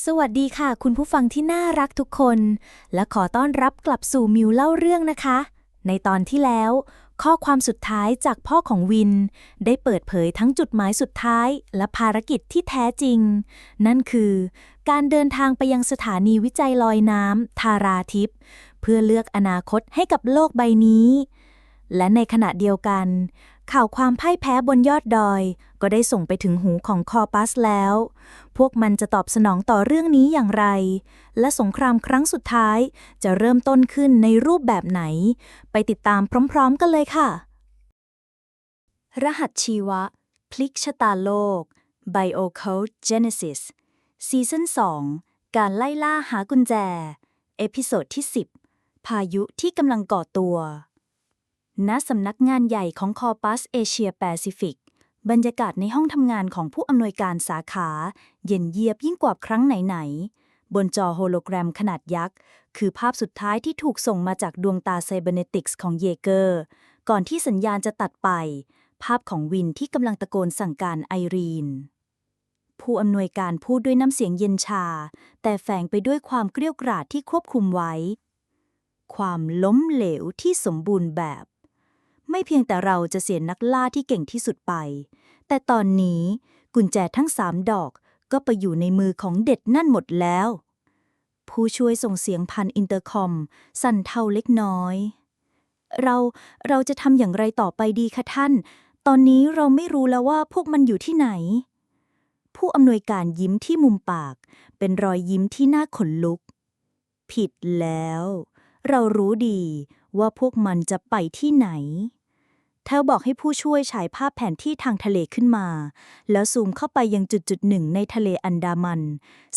สวัสดีค่ะ คุณผู้ฟังที่น่ารักทุกคน และขอต้อนรับกลับสู่มิวเล่าเรื่องนะคะ ในตอนที่แล้ว ข้อความสุดท้ายจากพ่อของวิน ได้เปิดเผยทั้งจุดหมายสุดท้ายและภารกิจที่แท้จริง นั่นคือ การเดินทางไปยังสถานีวิจัยลอยน้ำทาราทิพย์เพื่อเลือกอนาคตให้กับโลกใบนี้ และในขณะเดียวกัน ข่าวความพ่ายแพ้บนยอดดอย ก็ได้ส่งไปถึงหูของคอปัสแล้ว พวกมันจะตอบสนองต่อเรื่องนี้อย่างไร และสงครามครั้งสุดท้ายจะเริ่มต้นขึ้นในรูปแบบไหน ไปติดตามพร้อม ๆ กันเลยค่ะ รหัสชีวะ พลิกชะตาโลก Biocode Genesis ซีซั่น2 การไล่ล่าหากุญแจ เอพิโซดที่ 10 พายุที่กำลังก่อตัว ณสำนักงานใหญ่ของคอปัสเอเชียแปซิฟิก บรรยากาศในห้องทำงานของผู้อำนวยการสาขา เย็นเยียบยิ่งกว่าครั้งไหนๆ บนจอโฮโลแกรมขนาดยักษ์ คือภาพสุดท้ายที่ถูกส่งมาจากดวงตาไซเบเนติกส์ของเยเกอร์ ก่อนที่สัญญาณจะตัดไป ภาพของวินที่กำลังตะโกนสั่งการไอรีน ผู้อำนวยการพูดด้วยน้ำเสียงเย็นชา แต่แฝงไปด้วยความเกรี้ยวกราดที่ควบคุมไว้ ความล้มเหลวที่สมบูรณ์แบบ ไม่เพียงแต่เราจะเสียนักล่าที่เก่งที่สุดไป แต่ตอนนี้กุญแจทั้งสามดอกก็ไปอยู่ในมือของเด็ดนั่นหมดแล้ว ผู้ช่วยส่งเสียงผ่านอินเตอร์คอม สั่นเทาเล็กน้อย เราเราจะทำอย่างไรต่อไปดีคะท่าน ตอนนี้เราไม่รู้แล้วว่าพวกมันอยู่ที่ไหน ผู้อำนวยการยิ้มที่มุมปาก เป็นรอยยิ้มที่น่าขนลุก ผิดแล้ว เรารู้ดีว่าพวกมันจะไปที่ไหน เธอบอกให้ผู้ช่วยฉายภาพแผนที่ทางทะเลขึ้นมา แล้วซูมเข้าไปยังจุดจุดหนึ่งในทะเลอันดามัน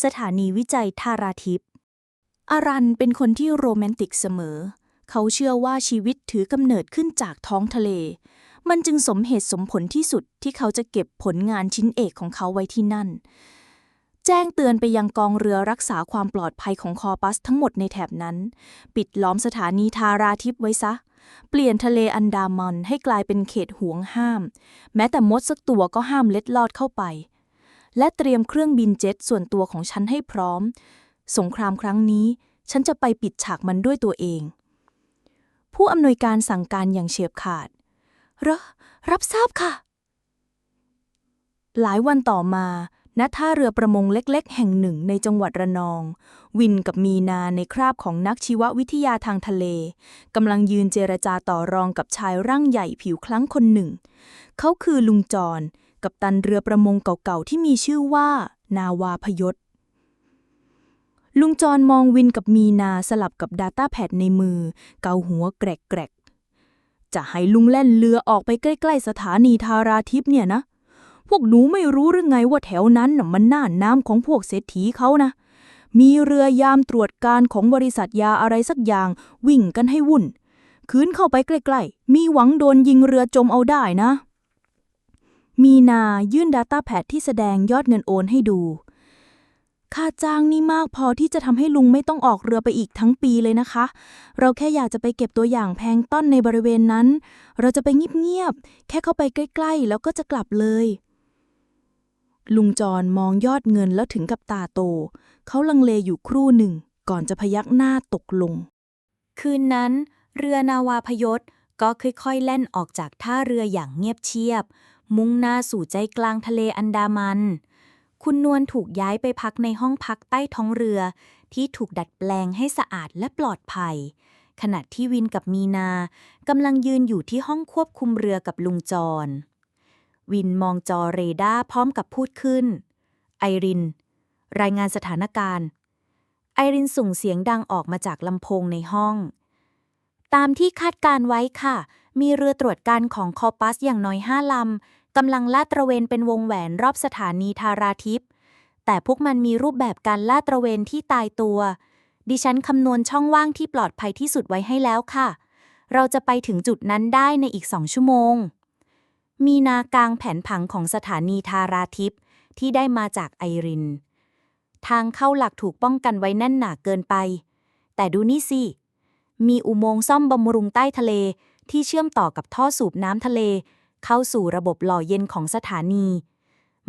สถานีวิจัยทาราทิพย์อารันเป็นคนที่โรแมนติกเสมอ เขาเชื่อว่าชีวิตถือกำเนิดขึ้นจากท้องทะเล มันจึงสมเหตุสมผลที่สุดที่เขาจะเก็บผลงานชิ้นเอกของเขาไว้ที่นั่น แจ้งเตือนไปยังกองเรือรักษาความปลอดภัยของคอปัสทั้งหมดในแถบนั้น ปิดล้อมสถานีทาราทิพย์ไว้ซะเเปลี่ยนทะเลอันดามันให้กลายเป็นเขตห่วงห้าม แม้แต่มดสักตัวก็ห้ามเล็ดลอดเข้าไป และเตรียมเครื่องบินเจ็ตส่วนตัวของฉันให้พร้อม สงครามครั้งนี้ ฉันจะไปปิดฉากมันด้วยตัวเอง ผู้อำนวยการสั่งการอย่างเฉียบขาดรรับทราบค่ะ หลายวันต่อมา ณท่าเรือประมงเล็กๆ แห่งหนึ่งในจังหวัดระนอง วินกับมีนาในคราบของนักชีววิทยาทางทะเลกำลังยืนเจรจาต่อรองกับชายร่างใหญ่ผิวคล้ำคนหนึ่ง เขาคือลุงจร กับตันเรือประมงเก่าๆ ที่มีชื่อว่า นาวาพยศ ลุงจรมองวินกับมีนาสลับกับ Data Pad ในมือ เกาหัวแกรกๆจะให้ลุงแล่นเรือออกไปใกล้ ๆ สถานีทาราทิพย์เนี่ยนะ พวกหนูไม่รู้หรือไงว่าแถวนั้นน่ะมันน่านน้ำของพวกเศรษฐีเขานะ มีเรือยามตรวจการของบริษัทยาอะไรสักอย่างวิ่งกันให้วุ่น คืนเข้าไปใกล้ๆ มีหวังโดนยิงเรือจมเอาได้นะ มีนายื่น Data Pad ที่แสดงยอดเงินโอนให้ดู ค่าจ้างนี่มากพอที่จะทำให้ลุงไม่ต้องออกเรือไปอีกทั้งปีเลยนะคะ เราแค่อยากจะไปเก็บตัวอย่างแพลงต้นในบริเวณนั้น เราจะไปเงียบๆ แค่เข้าไปใกล้ๆ แล้วก็จะกลับเลย ลุงจรมองยอดเงินแล้วถึงกับตาโต เขาลังเลอยู่ครู่หนึ่ง ก่อนจะพยักหน้าตกลง คืนนั้น เรือนาวาพยศก็ค่อยๆแล่นออกจากท่าเรืออย่างเงียบเชียบ มุ่งหน้าสู่ใจกลางทะเลอันดามัน คุณนวลถูกย้ายไปพักในห้องพักใต้ท้องเรือ ที่ถูกดัดแปลงให้สะอาดและปลอดภัย ขณะที่วินกับมีนากำลังยืนอยู่ที่ห้องควบคุมเรือกับลุงจร วินมองจอเรดาร์พร้อมกับพูดขึ้น ไอริน รายงานสถานการณ์ ไอรินส่งเสียงดังออกมาจากลำโพงในห้อง ตามที่คาดการไว้ค่ะ มีเรือตรวจการของคอปัสอย่างน้อยห้าลำกำลังลาดตระเวนเป็นวงแหวนรอบสถานีทาราทิพย์แต่พวกมันมีรูปแบบการลาดตระเวนที่ตายตัว ดิฉันคำนวณช่องว่างที่ปลอดภัยที่สุดไว้ให้แล้วค่ะ เราจะไปถึงจุดนั้นได้ในอีกสองชั่วโมง มีนากลางแผนผังของสถานีทาราทิพย์ที่ได้มาจากไอริน ทางเข้าหลักถูกป้องกันไว้แน่นหนาเกินไป แต่ดูนี่สิ มีอุโมงค์ซ่อมบำรุงใต้ทะเลที่เชื่อมต่อกับท่อสูบน้ำทะเล เข้าสู่ระบบหล่อเย็นของสถานี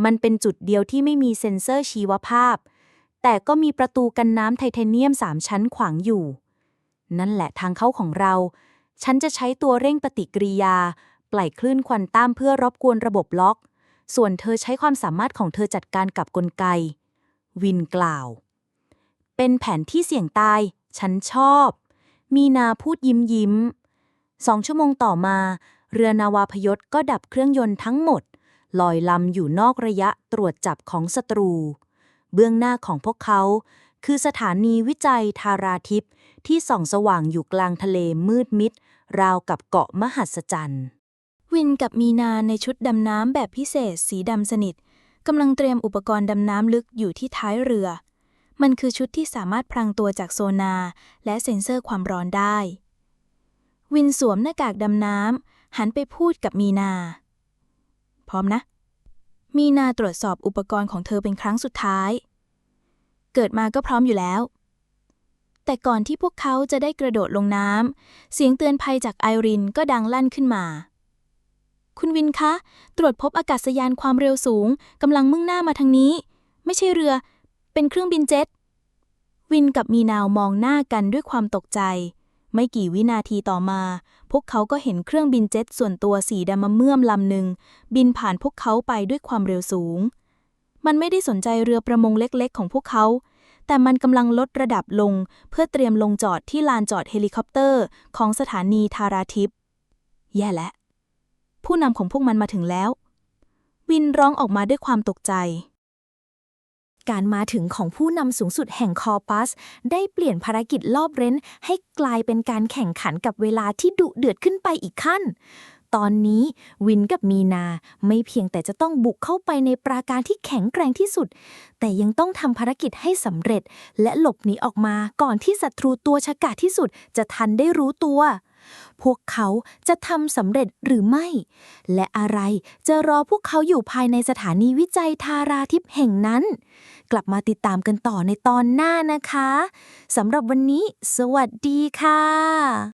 มันเป็นจุดเดียวที่ไม่มีเซ็นเซอร์ชีวภาพแแต่ก็มีประตูกันน้ำไทเทเนียมสามชั้นขวางอยู่ นั่นแหละทางเข้าของเรา ฉันจะใช้ตัวเร่งปฏิกิริยา ปล่อยคลื่นควันตามเพื่อรบกวนระบบล็อก ส่วนเธอใช้ความสามารถของเธอจัดการกับกลไก วินกล่าว เป็นแผนที่เสี่ยงตาย ฉันชอบ มีนาพูดยิ้มยิ้ม สองชั่วโมงต่อมา เรือนาวาพยศก็ดับเครื่องยนต์ทั้งหมด ลอยลำอยู่นอกระยะตรวจจับของศัตรู เบื้องหน้าของพวกเขา คือสถานีวิจัยทาราทิพย์ที่ส่องสว่างอยู่กลางทะเลมืดมิดราวกับเกาะมหัศจรรย์ วินกับมีนาในชุดดำน้ำแบบพิเศษสีดำสนิทกำลังเตรียมอุปกรณ์ดำน้ำลึกอยู่ที่ท้ายเรือ มันคือชุดที่สามารถพรางตัวจากโซนาและเซ็นเซอร์ความร้อนได้ วินสวมหน้ากากดำน้ำหันไปพูดกับมีนา พร้อมนะ มีนาตรวจสอบอุปกรณ์ของเธอเป็นครั้งสุดท้าย เกิดมาก็พร้อมอยู่แล้ว แต่ก่อนที่พวกเขาจะได้กระโดดลงน้ำเสียงเตือนภัยจากไอรินก็ดังลั่นขึ้นมา คุณวินคะ ตรวจพบอากาศยานความเร็วสูงกำลังมุ่งหน้ามาทางนี้ ไม่ใช่เรือ เป็นเครื่องบินเจ็ต วินกับมีนาวมองหน้ากันด้วยความตกใจ ไม่กี่วินาทีต่อมา พวกเขาก็เห็นเครื่องบินเจ็ตส่วนตัวสีดำมเมื่อมลำหนึ่งบินผ่านพวกเขาไปด้วยความเร็วสูง มันไม่ได้สนใจเรือประมงเล็กๆ ของพวกเขา แต่มันกำลังลดระดับลง เพื่อเตรียมลงจอดที่ลานจอดเฮลิคอปเตอร์ ของสถานีทาราทิพย์แย่แล้ว ผู้นำของพวกมันมาถึงแล้ว วินร้องออกมาด้วยความตกใจ การมาถึงของผู้นำสูงสุดแห่งคอร์ปัส ได้เปลี่ยนภารกิจรอบเร้น ให้กลายเป็นการแข่งขันกับเวลาที่ดุเดือดขึ้นไปอีกขั้น ตอนนี้วินกับมีนาไม่เพียงแต่จะต้องบุกเข้าไปในปราการที่แข็งแกร่งที่สุด แต่ยังต้องทำภารกิจให้สำเร็จ และหลบหนีออกมาก่อนที่ศัตรูตัวฉกาจที่สุดจะทันได้รู้ตัว พวกเขาจะทำสำเร็จหรือไม่ และอะไรจะรอพวกเขาอยู่ภายในสถานีวิจัยทาราทิพย์แห่งนั้น กลับมาติดตามกันต่อในตอนหน้านะคะสำหรับวันนี้ สวัสดีค่ะ